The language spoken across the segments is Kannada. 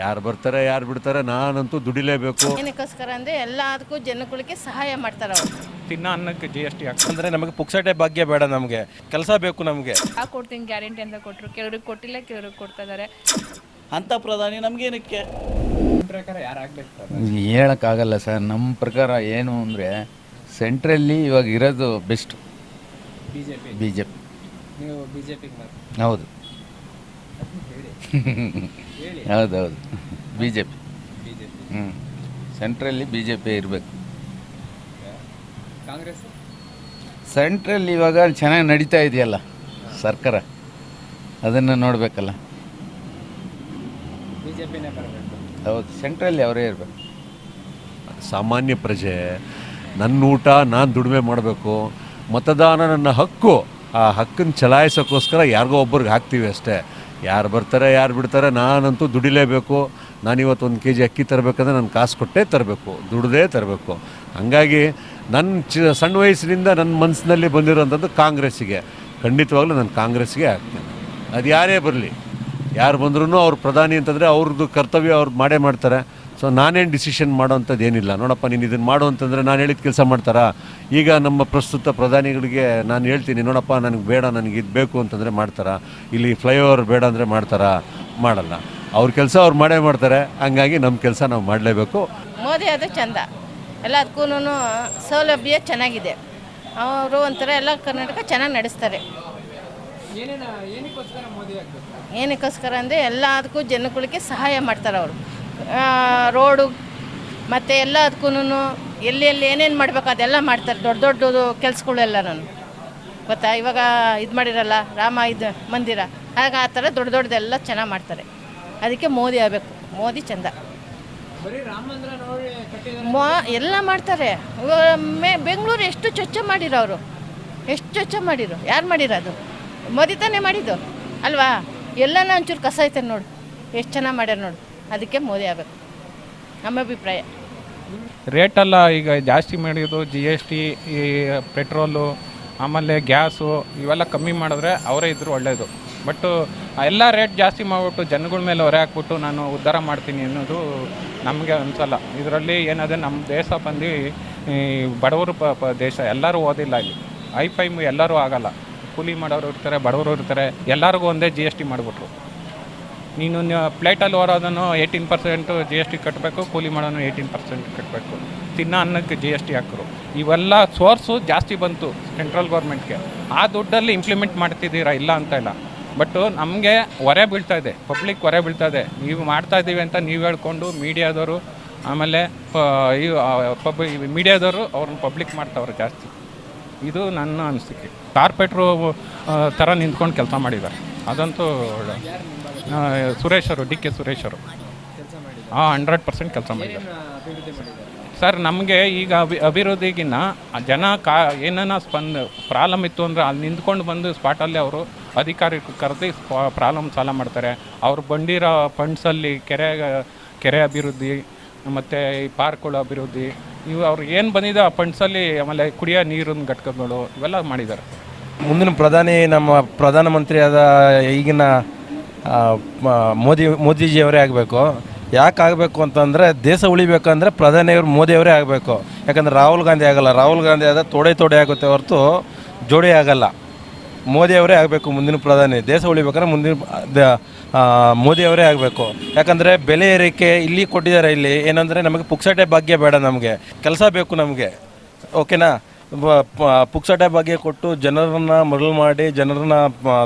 ಯಾರು ಬರ್ತಾರೆ ಯಾರು ಬಿಡ್ತಾರೆ ನಾನಂತೂ ದುಡಿಲೇಬೇಕು. ಏನಕ್ಕೋಸ್ಕರ ಅಂದರೆ ಎಲ್ಲದಕ್ಕೂ ಜನಗಳಿಗೆ ಸಹಾಯ ಮಾಡ್ತಾರೆ ಅವರು. ತಿನ್ನೋ ಅನ್ನಕ್ಕೆ ಜಿ ಎಸ್ ಟಿ ಅಂದ್ರೆ ನಮಗೆ ಪುಕ್ಸಟೆ ಭಾಗ್ಯ ಬೇಡ ನಮಗೆ. ಕೆಲಸ ಬೇಕು ನಮಗೆ. ಆ ಕೊಡ್ತೀನಿ ಗ್ಯಾರಂಟಿ ಅಂತ ಕೊಟ್ಟರು ಕೆಲವ್ರಿಗೆ ಕೊಟ್ಟಿಲ್ಲ ಕೆಲವ್ರಿಗೆ ಕೊಡ್ತಾ ಇದ್ದಾರೆ ಅಂತ ಪ್ರಧಾನಿ ನಮಗೇನಕ್ಕೆ ಪ್ರಕಾರ ಯಾರು ಆಗ್ಬೇಕು? ಹೇಳೋಕ್ಕಾಗಲ್ಲ ಸರ್. ನಮ್ಮ ಪ್ರಕಾರ ಏನು ಅಂದರೆ ಸೆಂಟ್ರಲ್ಲಿ ಇವಾಗ ಇರೋದು best B J P B J P ನೀವು ಬಿ ಜೆ ಪಿಗೆ ಹೌದು. ಹೌದೌದು. B J P B J P ಹ್ಞೂ ಸೆಂಟ್ರಲ್ಲಿ ಬಿ ಜೆ ಪಿ ಇರಬೇಕು. ಕಾಂಗ್ರೆಸ್? ಸೆಂಟ್ರಲ್ಲಿ ಇವಾಗ ಚೆನ್ನಾಗಿ ನಡೀತಾ ಇದೆಯಲ್ಲ ಸರ್ಕಾರ. ಅದನ್ನು ನೋಡಬೇಕಲ್ಲ. ಬಿ ಜೆ ಪಿನೇ ಬರಬೇಕು. ಹೌದು ಸೆಂಟ್ರಲ್ಲಿ ಅವರೇ ಇರಬೇಕು. ಸಾಮಾನ್ಯ ಪ್ರಜೆ ನನ್ನ ಊಟ ನಾನು ದುಡಿಮೆ ಮಾಡಬೇಕು ಮತದಾನ ನನ್ನ ಹಕ್ಕು. ಆ ಹಕ್ಕನ್ನು ಚಲಾಯಿಸೋಕ್ಕೋಸ್ಕರ ಯಾರಿಗೋ ಒಬ್ಬರಿಗೆ ಹಾಕ್ತೀವಿ ಅಷ್ಟೇ. ಯಾರು ಬರ್ತಾರೆ, ಯಾರು ಬಿಡ್ತಾರೆ, ನಾನಂತೂ ದುಡಿಲೇಬೇಕು. ನಾನಿವತ್ತು ಒಂದು ಕೆ ಜಿ ಅಕ್ಕಿ ತರಬೇಕಂದ್ರೆ ನಾನು ಕಾಸು ಕೊಟ್ಟೇ ತರಬೇಕು, ದುಡ್ದೇ ತರಬೇಕು. ಹಾಗಾಗಿ ನನ್ನ ಚ ಸಣ್ಣ ವಯಸ್ಸಿನಿಂದ ನನ್ನ ಮನಸ್ಸಿನಲ್ಲಿ ಬಂದಿರೋಂಥದ್ದು ಕಾಂಗ್ರೆಸ್ಸಿಗೆ. ಖಂಡಿತವಾಗ್ಲೂ ನಾನು ಕಾಂಗ್ರೆಸ್ಸಿಗೆ ಹಾಕ್ತೇನೆ ಅದು ಯಾರೇ ಬರಲಿ, ಯಾರು ಬಂದ್ರೂ ಅವ್ರು ಪ್ರಧಾನಿ ಅಂತಂದರೆ ಅವ್ರದ್ದು ಕರ್ತವ್ಯ ಅವ್ರು ಮಾಡೇ ಮಾಡ್ತಾರೆ. ಸೊ ನಾನೇನು ಡಿಸಿಷನ್ ಮಾಡೋವಂಥದ್ದು ಏನಿಲ್ಲ. ನೋಡಪ್ಪ ನೀನು ಇದನ್ನು ಮಾಡು ಅಂತಂದರೆ ನಾನು ಹೇಳಿದ ಕೆಲಸ ಮಾಡ್ತಾರಾ? ಈಗ ನಮ್ಮ ಪ್ರಸ್ತುತ ಪ್ರಧಾನಿಗಳಿಗೆ ನಾನು ಹೇಳ್ತೀನಿ ನೋಡಪ್ಪ ನನಗೆ ಬೇಡ ನನಗೆ ಇದು ಬೇಕು ಅಂತಂದರೆ ಮಾಡ್ತಾರಾ? ಇಲ್ಲಿ ಫ್ಲೈಓವರ್ ಬೇಡ ಅಂದರೆ ಮಾಡ್ತಾರಾ? ಮಾಡಲ್ಲ. ಅವ್ರ ಕೆಲಸ ಅವ್ರು ಮಾಡೇ ಮಾಡ್ತಾರೆ. ಹಂಗಾಗಿ ನಮ್ಮ ಕೆಲಸ ನಾವು ಮಾಡಲೇಬೇಕು. ಮೋದಿ ಅದು ಚಂದ. ಎಲ್ಲದಕ್ಕೂ ಸೌಲಭ್ಯ ಚೆನ್ನಾಗಿದೆ. ಅವರು ಒಂಥರ ಎಲ್ಲ ಕರ್ನಾಟಕ ಚೆನ್ನಾಗಿ ನಡೆಸ್ತಾರೆ. ಏನಕ್ಕೋಸ್ಕರ ಅಂದರೆ ಎಲ್ಲದಕ್ಕೂ ಜನಗಳಿಗೆ ಸಹಾಯ ಮಾಡ್ತಾರೆ ಅವರು. ರೋಡು ಮತ್ತು ಎಲ್ಲದಕ್ಕೂ ಎಲ್ಲಿ ಎಲ್ಲಿ ಏನೇನು ಮಾಡಬೇಕು ಅದೆಲ್ಲ ಮಾಡ್ತಾರೆ. ದೊಡ್ಡ ದೊಡ್ಡದು ಕೆಲಸಗಳೆಲ್ಲ ನಾನು ಗೊತ್ತಾ? ಇವಾಗ ಇದು ಮಾಡಿರಲ್ಲ ರಾಮ ಇದು ಮಂದಿರ. ಆಗ ಆ ಥರ ದೊಡ್ಡ ದೊಡ್ಡದೆಲ್ಲ ಚೆನ್ನಾಗಿ ಮಾಡ್ತಾರೆ. ಅದಕ್ಕೆ ಮೋದಿ ಆಗಬೇಕು. ಮೋದಿ ಚಂದ. ಮೋ ಎಲ್ಲ ಮಾಡ್ತಾರೆ. ಮೇ ಬೆಂಗಳೂರು ಎಷ್ಟು ಚೊಚ್ಚ ಮಾಡಿರೋ ಅವರು? ಎಷ್ಟು ಚೊಚ್ಚ ಮಾಡಿರು? ಯಾರು ಮಾಡಿರೋದು ಮೋದಿ ತಾನೇ ಮಾಡಿದ್ದು? ಅಲ್ವಾ? ಎಲ್ಲನ ಒಂಚೂರು ಕಸ ಐತೆ ನೋಡು. ಎಷ್ಟು ಚೆನ್ನಾಗಿ ಮಾಡ್ಯಾರ ನೋಡು. ಅದಕ್ಕೆ ಮೋದಿ ಆಗಬೇಕು. ನಮ್ಮ ಅಭಿಪ್ರಾಯ. ರೇಟೆಲ್ಲ ಈಗ ಜಾಸ್ತಿ ಮಾಡಿದ್ದು ಜಿ ಎಸ್ ಟಿ ಈ ಪೆಟ್ರೋಲು, ಆಮೇಲೆ ಗ್ಯಾಸು ಇವೆಲ್ಲ ಕಮ್ಮಿ ಮಾಡಿದ್ರೆ ಅವರೇ ಇದ್ದರು ಒಳ್ಳೆಯದು ಬಟ್ಟು ಎಲ್ಲ ರೇಟ್ ಜಾಸ್ತಿ ಮಾಡಿಬಿಟ್ಟು ಜನಗಳ ಮೇಲೆ ಹೊರೆ ಹಾಕ್ಬಿಟ್ಟು ನಾನು ಉದ್ಧಾರ ಮಾಡ್ತೀನಿ ಅನ್ನೋದು ನಮಗೆ ಅನಿಸಲ್ಲ. ಇದರಲ್ಲಿ ಏನಾದರೆ ನಮ್ಮ ದೇಶ ಬಂದು ಈ ಬಡವರು ಪ ಪ ದೇಶ ಎಲ್ಲರೂ ಓದಿಲ್ಲ ಇಲ್ಲಿ. ಐ ಫೈಮ್ ಎಲ್ಲರೂ ಆಗಲ್ಲ. ಕೂಲಿ ಮಾಡೋರು ಇರ್ತಾರೆ, ಬಡವರು ಇರ್ತಾರೆ, ಎಲ್ಲರಿಗೂ ಒಂದೇ ಜಿ ಎಸ್ ಟಿ ಮಾಡಿಬಿಟ್ರು. ನೀನು ಪ್ಲೇಟಲ್ಲಿ ಹೊರೋದನ್ನು eighteen percent G S T ಕಟ್ಟಬೇಕು, ಕೂಲಿ ಮಾಡೋನು ಏಯ್ಟೀನ್ ಪರ್ಸೆಂಟ್ ಕಟ್ಟಬೇಕು. ತಿನ್ನೋ ಅನ್ನಕ್ಕೆ ಜಿ ಎಸ್ ಟಿ ಹಾಕರು. ಇವೆಲ್ಲ ಸೋರ್ಸು ಜಾಸ್ತಿ ಬಂತು ಸೆಂಟ್ರಲ್ ಗೌರ್ಮೆಂಟ್ಗೆ ಆ ದುಡ್ಡಲ್ಲಿ ಇಂಪ್ಲಿಮೆಂಟ್ ಮಾಡ್ತಿದ್ದೀರಾ ಇಲ್ಲ ಅಂತ ಇಲ್ಲ. ಬಟ್ಟು ನಮಗೆ ಹೊರೆ ಬೀಳ್ತಾ ಇದೆ ಪಬ್ಲಿಕ್ ಹೊರೆ ಬೀಳ್ತಾ ಇದೆ. ನೀವು ಮಾಡ್ತಾ ಇದ್ದೀವಿ ಅಂತ ನೀವು ಹೇಳ್ಕೊಂಡು ಮೀಡಿಯಾದವರು, ಆಮೇಲೆ ಈ ಮೀಡಿಯಾದವರು ಅವ್ರನ್ನ ಪಬ್ಲಿಕ್ ಮಾಡ್ತಾವ್ರೆ ಜಾಸ್ತಿ. ಇದು ನನ್ನ ಅನಿಸಿಕೆ. ಕಾರ್ಪೆಟ್ರು ಥರ ನಿಂತ್ಕೊಂಡು ಕೆಲಸ ಮಾಡಿದ್ದಾರೆ. ಅದಂತೂ ಸುರೇಶ್ ಅವರು ಡಿ ಕೆ ಸುರೇಶ್ ಅವರು ಹಾಂ ಹಂಡ್ರೆಡ್ ಪರ್ಸೆಂಟ್ ಕೆಲಸ ಮಾಡಿದ್ದಾರೆ. ಸರ್ ನಮಗೆ ಈಗ ಅಭಿ ಅಭಿವೃದ್ಧಿಗಿನ್ನ ಜನ ಕಾ ಏನನ್ನ ಸ್ಪಂದ ಪ್ರಾಬ್ಲಮ್ ಇತ್ತು ಅಂದರೆ ಅಲ್ಲಿ ನಿಂತ್ಕೊಂಡು ಬಂದು ಸ್ಪಾಟಲ್ಲಿ ಅವರು ಅಧಿಕಾರಿ ಕರೆದು ಪ್ರಾಬ್ಲಮ್ ಸಾಲ ಮಾಡ್ತಾರೆ. ಅವ್ರು ಬಂದಿರೋ ಫಂಡ್ಸಲ್ಲಿ ಕೆರೆ ಕೆರೆ ಅಭಿವೃದ್ಧಿ ಮತ್ತು ಈ ಪಾರ್ಕ್ಗಳ ಅಭಿವೃದ್ಧಿ ಇವು ಅವ್ರು ಏನು ಬಂದಿದೆ ಆ ಫಂಡ್ಸಲ್ಲಿ ಆಮೇಲೆ ಕುಡಿಯೋ ನೀರಿನ ಘಟಕಗಳು ಇವೆಲ್ಲ ಮಾಡಿದ್ದಾರೆ. ಮುಂದಿನ ಪ್ರಧಾನಿ ನಮ್ಮ ಪ್ರಧಾನಮಂತ್ರಿಯಾದ ಈಗಿನ ಮೋದಿ, ಮೋದಿಜಿಯವರೇ ಆಗಬೇಕು. ಯಾಕೆ ಆಗಬೇಕು ಅಂತಂದರೆ ದೇಶ ಉಳಿಬೇಕಂದ್ರೆ ಪ್ರಧಾನಿಯವರು ಮೋದಿಯವರೇ ಆಗಬೇಕು. ಯಾಕಂದರೆ ರಾಹುಲ್ ಗಾಂಧಿ ಆಗಲ್ಲ. ರಾಹುಲ್ ಗಾಂಧಿ ಆದರೆ ತೋಡೆ ತೋಡೆ ಆಗುತ್ತೆ ಹೊರತು ಜೋಡಿ ಆಗಲ್ಲ. ಮೋದಿಯವರೇ ಆಗಬೇಕು ಮುಂದಿನ ಪ್ರಧಾನಿ. ದೇಶ ಉಳಿಬೇಕಂದ್ರೆ ಮುಂದಿನ ಮೋದಿಯವರೇ ಆಗಬೇಕು. ಯಾಕಂದರೆ ಬೆಲೆ ಏರಿಕೆ ಇಲ್ಲಿ ಕೊಟ್ಟಿದ್ದಾರೆ ಇಲ್ಲಿ. ಏನಂದರೆ ನಮಗೆ ಪುಕ್ಸಟೆ ಭಾಗ್ಯ ಬೇಡ ನಮಗೆ. ಕೆಲಸ ಬೇಕು ನಮಗೆ. ಓಕೆನಾ? ಪುಕ್ಸಟೆ ಭಾಗ್ಯ ಕೊಟ್ಟು ಜನರನ್ನು ಮರಳು ಮಾಡಿ, ಜನರನ್ನ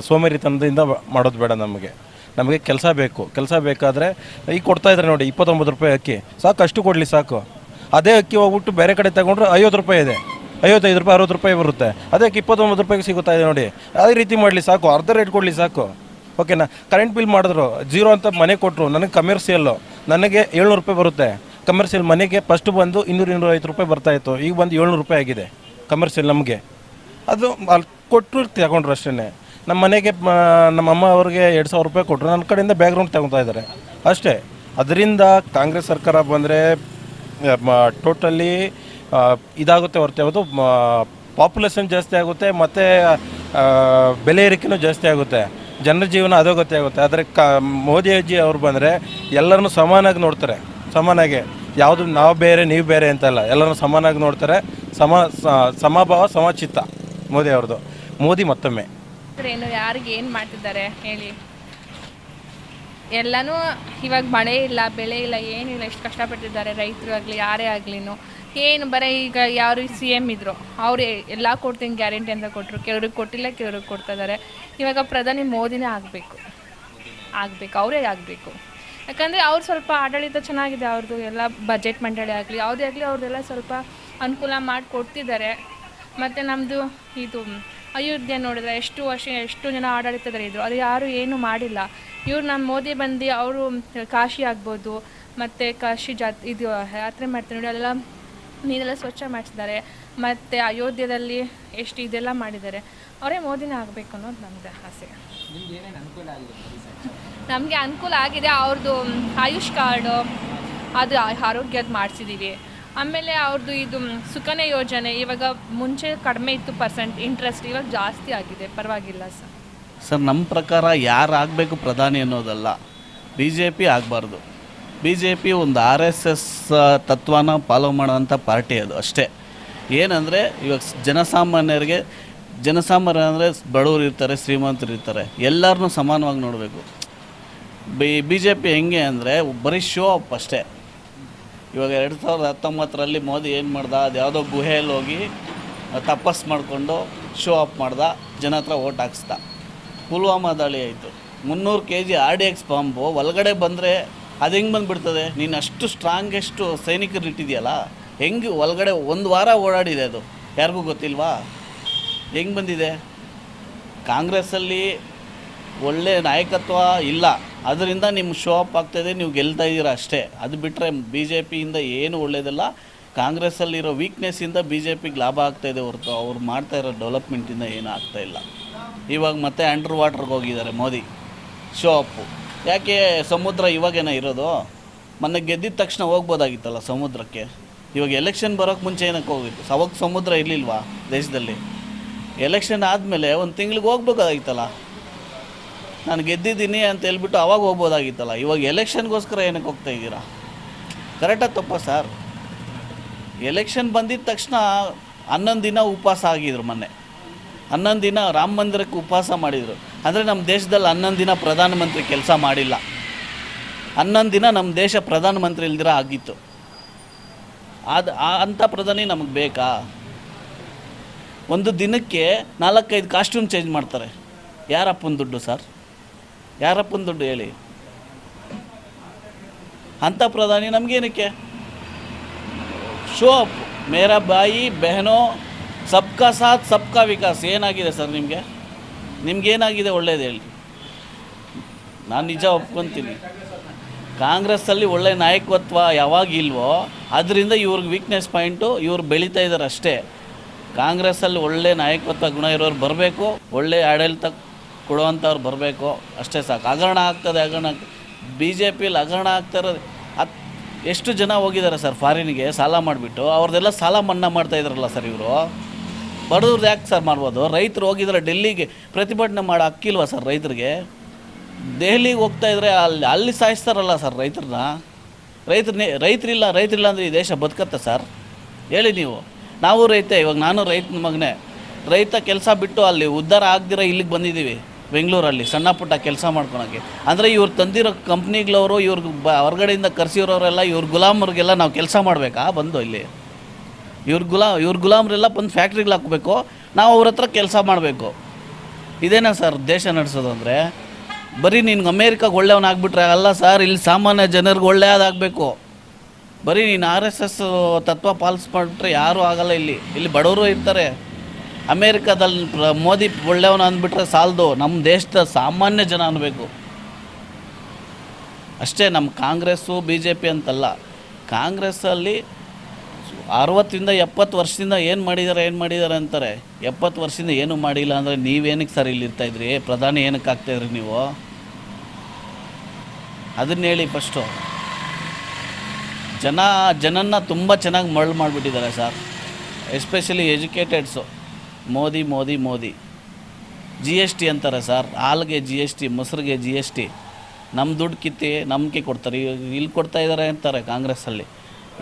ಸೋಮೇರಿತನದಿಂದ ಮಾಡೋದು ಬೇಡ ನಮಗೆ. ನಮಗೆ ಕೆಲಸ ಬೇಕು. ಕೆಲಸ ಬೇಕಾದರೆ ಈಗ ಕೊಡ್ತಾ ಇದ್ದಾರೆ ನೋಡಿ, ಇಪ್ಪತ್ತೊಂಬತ್ತು ರೂಪಾಯಿ ಅಕ್ಕಿ. ಸಾಕು, ಅಷ್ಟು ಕೊಡಲಿ ಸಾಕು. ಅದೇ ಅಕ್ಕಿ ಹೋಗ್ಬಿಟ್ಟು ಬೇರೆ ಕಡೆ ತಗೊಂಡ್ರೆ ಐವತ್ತು ರೂಪಾಯಿ ಇದೆ. ಐವತ್ತೈದು ರೂಪಾಯಿ, ಅರವತ್ತು ರೂಪಾಯಿ ಬರುತ್ತೆ. ಅದಕ್ಕೆ ಇಪ್ಪತ್ತೊಂಬತ್ತು ರೂಪಾಯಿಗೆ ಸಿಗುತ್ತಾ ಇದೆ ನೋಡಿ. ಅದೇ ರೀತಿ ಮಾಡಲಿ ಸಾಕು. ಅರ್ಧ ರೇಟ್ ಕೊಡಲಿ ಸಾಕು. ಓಕೆನಾ ಕರೆಂಟ್ ಬಿಲ್ ಮಾಡಿದ್ರು. ಜೀರೋ ಅಂತ ಮನೆ ಕೊಟ್ಟರು ನನಗೆ ಕಮರ್ಷಿಯಲ್ಲು ನನಗೆ ಏಳ್ನೂರು ರೂಪಾಯಿ ಬರುತ್ತೆ. ಕಮರ್ಷಿಯಲ್ ಮನೆಗೆ ಫಸ್ಟ್ ಬಂದು ಇನ್ನೂರು ಇನ್ನೂರೈವತ್ತು ರೂಪಾಯಿ ಬರ್ತಾಯಿತ್ತು ಈಗ ಬಂದು ಏಳ್ನೂರು ರೂಪಾಯಿ ಆಗಿದೆ. ಕಮರ್ಷಿಯಲ್ ನಮಗೆ. ಅದು ಅಲ್ಲಿ ಕೊಟ್ಟರು ತಗೊಂಡ್ರು ಅಷ್ಟೇ ನಮ್ಮ ಮನೆಗೆ ನಮ್ಮ ಅಮ್ಮ ಅವ್ರಿಗೆ ಎರಡು ಸಾವಿರ ರೂಪಾಯಿ ಕೊಟ್ಟರು ನನ್ನ ಕಡೆಯಿಂದ ಬ್ಯಾಕ್ಗ್ರೌಂಡ್ ತಗೊತಾ ಇದ್ದಾರೆ. ಅಷ್ಟೇ. ಅದರಿಂದ ಕಾಂಗ್ರೆಸ್ ಸರ್ಕಾರ ಬಂದರೆ ಟೋಟಲಿ ಇದಾಗುತ್ತೆ ಹೊರತು ಅದು ಪಾಪ್ಯುಲೇಷನ್ ಜಾಸ್ತಿ ಆಗುತ್ತೆ ಮತ್ತು ಬೆಲೆ ಏರಿಕೆನೂ ಜಾಸ್ತಿ ಆಗುತ್ತೆ. ಜನರ ಜೀವನ ಅಧೋಗತಿ ಆಗುತ್ತೆ. ಆದರೆ ಕ ಮೋದಿಯಜ್ಜಿ ಅವ್ರು ಬಂದರೆ ಎಲ್ಲರನ್ನೂ ಸಮಾನಾಗಿ ನೋಡ್ತಾರೆ. ಸಮಾನಾಗಿ. ಯಾವುದು ನಾವು ಬೇರೆ, ನೀವು ಬೇರೆ ಅಂತಲ್ಲ ಎಲ್ಲರನ್ನೂ ಸಮಾನಾಗಿ ನೋಡ್ತಾರೆ. ಸಮ ಸಮಭಾವ, ಸಮಚಿತ್ತ ಮೋದಿ ಅವ್ರದ್ದು. ಮೋದಿ ಮತ್ತೊಮ್ಮೆ. ಏನು ಯಾರಿಗೆ ಏನು ಮಾಡ್ತಿದ್ದಾರೆ ಹೇಳಿ. ಎಲ್ಲನೂ ಇವಾಗ ಮಳೆ ಇಲ್ಲ, ಬೆಳೆ ಇಲ್ಲ ಏನಿಲ್ಲ ಎಷ್ಟು ಕಷ್ಟಪಟ್ಟಿದ್ದಾರೆ ರೈತರು ಆಗಲಿ, ಯಾರೇ ಆಗ್ಲಿನೂ ಏನು, ಬರೀ ಈಗ ಯಾರು ಸಿ ಎಂ ಇದ್ರು, ಅವ್ರು ಎಲ್ಲ ಕೊಡ್ತೀನಿ, ಗ್ಯಾರಂಟಿ ಅಂತ ಕೊಟ್ಟರು ಕೆಲವ್ರಿಗೆ ಕೊಟ್ಟಿಲ್ಲ ಕೆಲವ್ರಿಗೆ ಕೊಡ್ತಾ ಇದ್ದಾರೆ. ಇವಾಗ ಪ್ರಧಾನಿ ಮೋದಿನೇ ಆಗಬೇಕು. ಆಗಬೇಕು, ಅವರೇ ಆಗಬೇಕು. ಯಾಕಂದರೆ ಅವ್ರು ಸ್ವಲ್ಪ ಆಡಳಿತ ಚೆನ್ನಾಗಿದೆ ಅವ್ರದ್ದು ಎಲ್ಲ ಬಜೆಟ್ ಮಂಡಳಿ ಆಗಲಿ ಯಾವುದೇ ಆಗಲಿ ಅವ್ರದ್ದೆಲ್ಲ ಸ್ವಲ್ಪ ಅನುಕೂಲ ಮಾಡಿಕೊಡ್ತಿದ್ದಾರೆ. ಮತ್ತು ನಮ್ಮದು ಇದು ಅಯೋಧ್ಯೆ ನೋಡಿದ್ರೆ ಎಷ್ಟು ವರ್ಷ ಎಷ್ಟು ಜನ ಆಡಳಿತದಲ್ಲಿ ಇದ್ರು ಅದು ಯಾರು ಏನು ಮಾಡಿಲ್ಲ. ಇವ್ರು ನಮ್ಮ ಮೋದಿ ಬಂದು ಅವರು ಕಾಶಿ ಆಗ್ಬೋದು ಮತ್ತು ಕಾಶಿ ಜಾತ್ ಇದು ಯಾತ್ರೆ ಮಾಡ್ತಾರೆ ನೋಡಿ ಅಲ್ಲೆಲ್ಲ ನೀರೆಲ್ಲ ಸ್ವಚ್ಛ ಮಾಡಿಸಿದ್ದಾರೆ. ಮತ್ತು ಅಯೋಧ್ಯೆಯಲ್ಲಿ ಎಷ್ಟು ಇದೆಲ್ಲ ಮಾಡಿದ್ದಾರೆ. ಅವರೇ ಮೋದಿನೇ ಆಗಬೇಕು ಅನ್ನೋದು ನಮ್ಮದು ಆಸೆ. ನಮಗೆ ಅನುಕೂಲ ಆಗಿದೆ ಅವ್ರದ್ದು ಆಯುಷ್ ಕಾರ್ಡು ಅದು ಆರೋಗ್ಯದ ಮಾಡಿಸಿದ್ದೀವಿ ಆಮೇಲೆ ಅವ್ರದ್ದು ಇದು ಸುಕನ್ಯ ಯೋಜನೆ, ಇವಾಗ ಮುಂಚೆ ಕಡಿಮೆ ಇತ್ತು ಪರ್ಸೆಂಟ್ ಇಂಟ್ರೆಸ್ಟ್ ಇವಾಗ ಜಾಸ್ತಿ ಆಗಿದೆ. ಪರವಾಗಿಲ್ಲ ಸರ್. ಸರ್ ನಮ್ಮ ಪ್ರಕಾರ ಯಾರು ಆಗಬೇಕು ಪ್ರಧಾನಿ ಅನ್ನೋದಲ್ಲ ಬಿ ಜೆ ಪಿ ಆಗಬಾರ್ದು. ಬಿ ಜೆ ಪಿ ಒಂದು ಆರ್ ಎಸ್ ಎಸ್ ತತ್ವನ ಫಾಲೋ ಮಾಡೋವಂಥ ಪಾರ್ಟಿ ಅದು ಅಷ್ಟೇ. ಏನಂದರೆ, ಇವಾಗ ಜನಸಾಮಾನ್ಯರಿಗೆ, ಜನಸಾಮಾನ್ಯ ಅಂದರೆ ಬಡವರು ಇರ್ತಾರೆ, ಶ್ರೀಮಂತರು ಇರ್ತಾರೆ ಎಲ್ಲರನ್ನೂ ಸಮಾನವಾಗಿ ನೋಡಬೇಕು. ಬಿ ಬಿ ಜೆ ಪಿ ಹೆಂಗೆ ಅಂದರೆ ಬರೀ ಶೋ ಅಪ್ ಅಷ್ಟೇ. ಇವಾಗ ಎರಡು ಸಾವಿರದ ಹತ್ತೊಂಬತ್ತರಲ್ಲಿ ಮೋದಿ ಏನು ಮಾಡ್ದ? ಅದು ಯಾವುದೋ ಗುಹೆಯಲ್ಲಿ ಹೋಗಿ ತಪಸ್ ಮಾಡಿಕೊಂಡು ಶೋ ಅಪ್ ಮಾಡ್ದ, ಜನ ಹತ್ರ ಓಟ್ ಹಾಕ್ಸ್ದ. ಪುಲ್ವಾಮಾ ದಾಳಿ ಆಯಿತು. ಮುನ್ನೂರು K G R D X bomb ಒಳಗಡೆ ಬಂದರೆ ಅದು ಹೆಂಗೆ ಬಂದುಬಿಡ್ತದೆ? ನೀನು ಅಷ್ಟು ಸ್ಟ್ರಾಂಗೆಷ್ಟು ಸೈನಿಕರು ಇಟ್ಟಿದೆಯಲ್ಲ, ಹೆಂಗೆ ಒಳಗಡೆ ಒಂದು ವಾರ ಓಡಾಡಿದೆ ಅದು? ಯಾರಿಗೂ ಗೊತ್ತಿಲ್ವಾ? ಹೆಂಗೆ ಬಂದಿದೆ? ಕಾಂಗ್ರೆಸ್ಸಲ್ಲಿ ಒಳ್ಳೆ ನಾಯಕತ್ವ ಇಲ್ಲ. ಅದರಿಂದ ನಿಮ್ಮ ಶೋ ಅಪ್ ಆಗ್ತಾಯಿದೆ ನೀವು ಗೆಲ್ತಾ ಇದ್ದೀರಾ ಅಷ್ಟೇ. ಅದು ಬಿಟ್ಟರೆ ಬಿ ಜೆ ಪಿಯಿಂದ ಏನು ಒಳ್ಳೆಯದಿಲ್ಲ ಕಾಂಗ್ರೆಸ್ಸಲ್ಲಿರೋ ವೀಕ್ನೆಸ್ಸಿಂದ ಬಿ ಜೆ ಪಿಗೆ ಲಾಭ ಆಗ್ತಾಯಿದೆ ಹೊರತು ಅವ್ರು ಮಾಡ್ತಾ ಇರೋ ಡೆವಲಪ್ಮೆಂಟಿಂದ ಏನೂ ಆಗ್ತಾಯಿಲ್ಲ ಇವಾಗ ಮತ್ತೆ ಅಂಡರ್ ವಾಟರ್ಗೆ ಹೋಗಿದ್ದಾರೆ ಮೋದಿ. ಶೋ ಅಪ್ಪು ಯಾಕೆ ಸಮುದ್ರ ಇವಾಗೇನ ಇರೋದು? ಮೊನ್ನೆ ಗೆದ್ದಿದ ತಕ್ಷಣ ಹೋಗ್ಬೋದಾಗಿತ್ತಲ್ಲ ಸಮುದ್ರಕ್ಕೆ? ಇವಾಗ ಎಲೆಕ್ಷನ್ ಬರೋಕ್ಕೆ ಮುಂಚೆ ಏನಕ್ಕೆ ಹೋಗಿತ್ತು? ಅವಾಗ ಸಮುದ್ರ ಇರಲಿಲ್ವಾ ದೇಶದಲ್ಲಿ? ಎಲೆಕ್ಷನ್ ಆದಮೇಲೆ ಒಂದು ತಿಂಗ್ಳಿಗೆ ಹೋಗ್ಬೇಕಾಗಿತ್ತಲ್ಲ. ನಾನು ಗೆದ್ದಿದ್ದೀನಿ ಅಂತ ಹೇಳ್ಬಿಟ್ಟು ಅವಾಗ ಹೋಗ್ಬೋದಾಗಿತ್ತಲ್ಲ. ಇವಾಗ ಎಲೆಕ್ಷನ್ಗೋಸ್ಕರ ಏನಕ್ಕೆ ಹೋಗ್ತಾ ಇದ್ದೀರಾ? ಕರೆಕ್ಟಾಗಿ ತಪ್ಪ ಸರ್? ಎಲೆಕ್ಷನ್ ಬಂದಿದ್ದ ತಕ್ಷಣ ಹನ್ನೊಂದು ದಿನ ಉಪವಾಸ ಆಗಿದ್ರು ಮೊನ್ನೆ. ಹನ್ನೊಂದು ದಿನ ರಾಮ ಮಂದಿರಕ್ಕೆ ಉಪವಾಸ ಮಾಡಿದರು. ಅಂದರೆ ನಮ್ಮ ದೇಶದಲ್ಲಿ ಹನ್ನೊಂದು ದಿನ ಪ್ರಧಾನಮಂತ್ರಿ ಕೆಲಸ ಮಾಡಿಲ್ಲ. ಹನ್ನೊಂದು ದಿನ ನಮ್ಮ ದೇಶ ಪ್ರಧಾನಮಂತ್ರಿ ಇಲ್ದಿರ ಆಗಿತ್ತು. ಅದು ಅಂಥ ಪ್ರಧಾನಿ ನಮಗೆ ಬೇಕಾ? ಒಂದು ದಿನಕ್ಕೆ ನಾಲ್ಕೈದು ಕಾಸ್ಟ್ಯೂಮ್ ಚೇಂಜ್ ಮಾಡ್ತಾರೆ. ಯಾರಪ್ಪನ ದುಡ್ಡು ಸರ್? ಯಾರಪ್ಪನ ದುಡ್ಡು ಹೇಳಿ? ಅಂತ ಪ್ರಧಾನಿ ನಮಗೇನಕ್ಕೆ? ಶೋ ಅಪ್ ಮೇರಾ ಬಾಯಿ, ಬೆಹನೋ, ಸಬ್ಕಾ ಸಾಥ್, ಸಬ್ಕಾ ವಿಕಾಸ್, ಏನಾಗಿದೆ ಸರ್ ನಿಮಗೆ? ನಿಮಗೇನಾಗಿದೆ ಒಳ್ಳೇದು ಹೇಳಿ. ನಾನು ನಿಜ ಒಪ್ಕೊತೀನಿ. ಕಾಂಗ್ರೆಸ್ಸಲ್ಲಿ ಒಳ್ಳೆ ನಾಯಕತ್ವ ಯಾವಾಗ ಇಲ್ವೋ, ಅದರಿಂದ ಇವ್ರಿಗೆ ವೀಕ್ನೆಸ್ ಪಾಯಿಂಟು ಇವ್ರು ಬೆಳೀತಾ ಇದ್ದಾರೆ ಅಷ್ಟೇ. ಕಾಂಗ್ರೆಸ್ಸಲ್ಲಿ ಒಳ್ಳೆ ನಾಯಕತ್ವ ಗುಣ ಇರೋರು ಬರಬೇಕು, ಒಳ್ಳೆ ಆಡಳಿತ ಕೊಡುವಂಥವ್ರು ಬರಬೇಕು, ಅಷ್ಟೇ ಸಾಕು. ಹಗರಣ ಆಗ್ತದೆ, ಹಗರಣ ಬಿ ಜೆ ಪಿಲಿ ಹಗರಣ ಆಗ್ತಾ ಇರೋದು ಹತ್ ಎಷ್ಟು ಜನ ಹೋಗಿದ್ದಾರೆ ಸರ್ ಫಾರಿನ್ಗೆ ಸಾಲ ಮಾಡಿಬಿಟ್ಟು? ಅವ್ರದ್ದೆಲ್ಲ ಸಾಲ ಮನ್ನಾ ಮಾಡ್ತಾ ಇದ್ರಲ್ಲ ಸರ್ ಇವರು? ಬಡವ್ರದ್ದು ಯಾಕೆ ಸರ್ ಮಾಡ್ಬೋದು? ರೈತರು ಹೋಗಿದ್ರೆ ಡೆಲ್ಲಿಗೆ ಪ್ರತಿಭಟನೆ ಮಾಡೋ ಅಕ್ಕಿಲ್ವಾ ಸರ್ ರೈತರಿಗೆ? ದೆಹಲಿಗೆ ಹೋಗ್ತಾ ಇದ್ರೆ ಅಲ್ಲಿ ಅಲ್ಲಿ ಸಾಯಿಸ್ತಾರಲ್ಲ ಸರ್ ರೈತರನ್ನ? ರೈತರನ್ನೇ ರೈತರಿಲ್ಲ ರೈತರಿಲ್ಲ ಅಂದರೆ ಈ ದೇಶ ಬದುಕತ್ತೆ ಸರ್? ಹೇಳಿ ನೀವು. ನಾವು ರೈತ, ಇವಾಗ ನಾನು ರೈತನ ಮಗನೇ. ರೈತ ಕೆಲಸ ಬಿಟ್ಟು ಅಲ್ಲಿ ಉದ್ಧಾರ ಆಗದಿರೋ ಇಲ್ಲಿಗೆ ಬಂದಿದ್ದೀವಿ. ಬೆಂಗಳೂರಲ್ಲಿ ಸಣ್ಣ ಪುಟ್ಟ ಕೆಲಸ ಮಾಡ್ಕೊಳಕ್ಕೆ. ಅಂದರೆ ಇವ್ರು ತಂದಿರೋ ಕಂಪ್ನಿಗಳವರು ಇವ್ರಿಗೆ ಬ, ಹೊರಗಡೆಯಿಂದ ಕರೆಸಿರೋರೆಲ್ಲ, ಇವ್ರ ಗುಲಾಮರಿಗೆಲ್ಲ ನಾವು ಕೆಲಸ ಮಾಡಬೇಕಾ? ಬಂದು ಇಲ್ಲಿ. ಇವ್ರ ಗುಲಾ, ಇವ್ರ ಗುಲಾಮರೆಲ್ಲ ಬಂದು ಫ್ಯಾಕ್ಟ್ರಿಗಳು ಹಾಕಬೇಕು. ನಾವು ಅವ್ರ ಹತ್ರ ಕೆಲಸ ಮಾಡಬೇಕು. ಇದೇನಾ ಸರ್ ದೇಶ ನಡೆಸೋದು ಅಂದರೆ? ಬರೀ ನಿನ್ಗೆ ಅಮೇರಿಕಾಗೆ ಒಳ್ಳೆಯವನಾಗ್ಬಿಟ್ರೆ ಅಲ್ಲ ಸರ್, ಇಲ್ಲಿ ಸಾಮಾನ್ಯ ಜನರಿಗೆ ಒಳ್ಳೆಯದಾಗಬೇಕು ಬರೀ ನೀನು ಆರ್ ಎಸ್ ಎಸ್ ತತ್ವ ಪಾಲಿಸ್ಬಿಟ್ರೆ ಯಾರೂ ಆಗಲ್ಲ ಇಲ್ಲಿ. ಇಲ್ಲಿ ಬಡವರು ಇರ್ತಾರೆ. ಅಮೇರಿಕಾದಲ್ಲಿ ಮೋದಿ ಒಳ್ಳೆಯವನು ಅಂದ್ಬಿಟ್ರೆ ಸಾಲದು. ನಮ್ಮ ದೇಶದ ಸಾಮಾನ್ಯ ಜನ ಅನ್ಬೇಕು. ಅಷ್ಟೇ ನಮ್ಮ ಕಾಂಗ್ರೆಸ್ಸು ಬಿ ಜೆ ಪಿ ಅಂತಲ್ಲ. ಕಾಂಗ್ರೆಸ್ಸಲ್ಲಿ ಅರವತ್ತರಿಂದ ಎಪ್ಪತ್ತು ವರ್ಷದಿಂದ ಏನು ಮಾಡಿದ್ದಾರೆ ಏನು ಮಾಡಿದ್ದಾರೆ ಅಂತಾರೆ. ಎಪ್ಪತ್ತು ವರ್ಷದಿಂದ ಏನೂ ಮಾಡಿಲ್ಲ ಅಂದರೆ ನೀವೇನಕ್ಕೆ ಸರ್ ಇಲ್ಲಿ ಇರ್ತಾಯಿದ್ರಿ ಪ್ರಧಾನಿ ಏನಕ್ಕೆ ಆಗ್ತಾಯಿದ್ರಿ ನೀವು? ಅದನ್ನ ಹೇಳಿ ಫಸ್ಟು ಜನ, ಜನನ್ನ ತುಂಬ ಚೆನ್ನಾಗಿ ಮರಳು ಮಾಡಿಬಿಟ್ಟಿದ್ದಾರೆ sir especially educateds Modi Modi Modi. G S T ಅಂತಾರೆ ಸರ್. ಹಾಲ್ಗೆ ಜಿ ಎಸ್ ಟಿ ಮೊಸರಿಗೆ ಜಿ ಎಸ್ ಟಿ ನಮ್ಮ ದುಡ್ಡು ಕಿತ್ತಿ ನಮಗೆ ಕೊಡ್ತಾರೆ. ಇಲ್ಲಿ ಕೊಡ್ತಾ ಇದ್ದಾರೆ ಅಂತಾರೆ ಕಾಂಗ್ರೆಸ್ಸಲ್ಲಿ.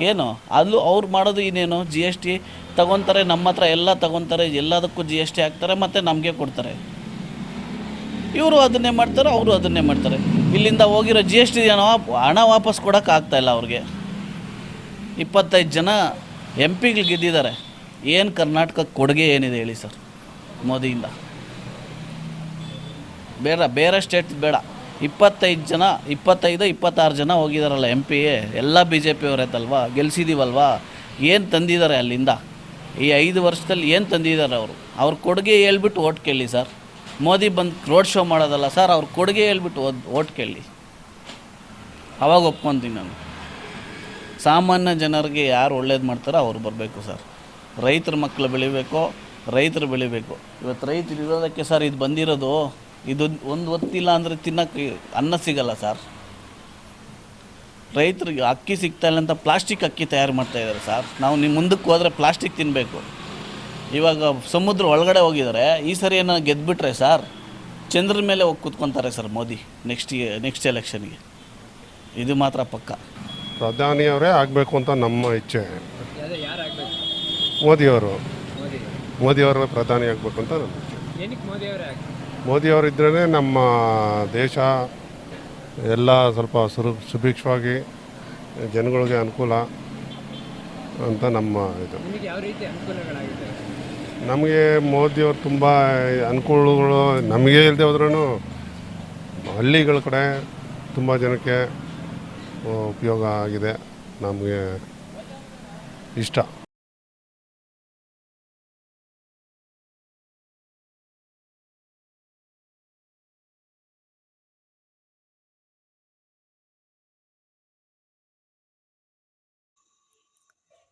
ಏನು? ಅಲ್ಲೂ ಅವ್ರು ಮಾಡೋದು ಇನ್ನೇನು? ಜಿ ಎಸ್ ಟಿ ತಗೊತಾರೆ, ನಮ್ಮ ಹತ್ರ ಎಲ್ಲ ತಗೊತಾರೆ, ಎಲ್ಲದಕ್ಕೂ ಜಿ ಎಸ್ ಟಿ ಹಾಕ್ತಾರೆ, ಮತ್ತು ನಮಗೆ ಕೊಡ್ತಾರೆ. ಇವರು ಅದನ್ನೇ ಮಾಡ್ತಾರೆ, ಅವರು ಅದನ್ನೇ ಮಾಡ್ತಾರೆ. ಇಲ್ಲಿಂದ ಹೋಗಿರೋ ಜಿ ಎಸ್ ಟಿ ಹಣ ಹಣ ವಾಪಸ್ ಕೊಡೋಕ್ಕಾಗ್ತಾಯಿಲ್ಲ ಅವ್ರಿಗೆ. ಇಪ್ಪತ್ತೈದು ಜನ ಎಂ ಪಿಗಳು ಗೆದ್ದಿದ್ದಾರೆ. ಏನು ಕರ್ನಾಟಕ ಕೊಡುಗೆ ಏನಿದೆ ಹೇಳಿ ಸರ್ ಮೋದಿಯಿಂದ? ಬೇಡ, ಬೇರೆ ಸ್ಟೇಟ್ ಬೇಡ. ಇಪ್ಪತ್ತೈದು ಜನ, ಇಪ್ಪತ್ತೈದು, ಇಪ್ಪತ್ತಾರು ಜನ ಹೋಗಿದಾರಲ್ಲ ಎಂ ಪಿ ಎಲ್ಲ ಬಿ ಜೆ ಪಿ ಅವರೈತಲ್ವಾ? ಗೆಲ್ಸಿದೀವಲ್ವಾ? ಏನು ತಂದಿದ್ದಾರೆ ಅಲ್ಲಿಂದ? ಈ ಐದು ವರ್ಷದಲ್ಲಿ ಏನು ತಂದಿದ್ದಾರೆ ಅವರು? ಅವ್ರ ಕೊಡುಗೆ ಹೇಳ್ಬಿಟ್ಟು ಓಟ್ ಕೇಳಿ ಸರ್. ಮೋದಿ ಬಂದು ರೋಡ್ ಶೋ ಮಾಡೋದಲ್ಲ ಸರ್, ಅವ್ರ ಕೊಡುಗೆ ಹೇಳ್ಬಿಟ್ಟು ಓದ್, ಓಟ್ ಕೇಳಿ. ಅವಾಗ ಒಪ್ಕೊತೀನಿ ನಾನು. ಸಾಮಾನ್ಯ ಜನರಿಗೆ ಯಾರು ಒಳ್ಳೇದು ಮಾಡ್ತಾರೋ ಅವ್ರು ಬರಬೇಕು ಸರ್. ರೈತರ ಮಕ್ಕಳು ಬೆಳಿಬೇಕು, ರೈತರು ಬೆಳಿಬೇಕು. ಇವತ್ತು ರೈತರು ಇರೋದಕ್ಕೆ ಸರ್ ಇದು ಬಂದಿರೋದು, ಇದು ಒಂದು ಹೊತ್ತಿಲ್ಲ ಅಂದರೆ ತಿನ್ನೋಕ್ಕೆ ಅನ್ನ ಸಿಗಲ್ಲ ಸರ್. ರೈತರಿಗೆ ಅಕ್ಕಿ ಸಿಗ್ತಾ ಇಲ್ಲ ಅಂತ ಪ್ಲಾಸ್ಟಿಕ್ ಅಕ್ಕಿ ತಯಾರು ಮಾಡ್ತಾ ಇದ್ದಾರೆ ಸರ್. ನಾವು ನಿಮ್ಮ ಮುಂದಕ್ಕೆ ಹೋದರೆ ಪ್ಲಾಸ್ಟಿಕ್ ತಿನ್ನಬೇಕು ಇವಾಗ ಸಮುದ್ರ ಒಳಗಡೆ ಹೋಗಿದ್ದಾರೆ, ಈ ಸರಿ ಏನೋ ಗೆದ್ದುಬಿಟ್ರೆ ಸರ್ ಚಂದ್ರನ ಮೇಲೆ ಹೋಗಿ ಕೂತ್ಕೊತಾರೆ ಸರ್ ಮೋದಿ ನೆಕ್ಸ್ಟ್ ನೆಕ್ಸ್ಟ್ ಎಲೆಕ್ಷನ್ಗೆ ಇದು ಮಾತ್ರ ಪಕ್ಕ. ಪ್ರಧಾನಿಯವರೇ ಆಗಬೇಕು ಅಂತ ನಮ್ಮ ಇಚ್ಛೆ. ಮೋದಿಯವರು? ಮೋದಿಯವರು ಪ್ರಧಾನಿ ಆಗಬೇಕು ಅಂತ ನಾನು ಮೋದಿಯವರು ಇದ್ರೇ ನಮ್ಮ ದೇಶ ಎಲ್ಲ ಸ್ವಲ್ಪ ಸುರು ಸುಭಿಕ್ಷವಾಗಿ ಜನಗಳಿಗೆ ಅನುಕೂಲ ಅಂತ ನಮ್ಮ ಇದು. ನಮಗೆ ಮೋದಿಯವರು ತುಂಬ ಅನುಕೂಲಗಳು ನಮಗೆ ಇಲ್ಲದೆ ಹೋದ್ರೂ ಹಳ್ಳಿಗಳ ಕಡೆ ತುಂಬ ಜನಕ್ಕೆ ಉಪಯೋಗ ಆಗಿದೆ. ನಮಗೆ ಇಷ್ಟ.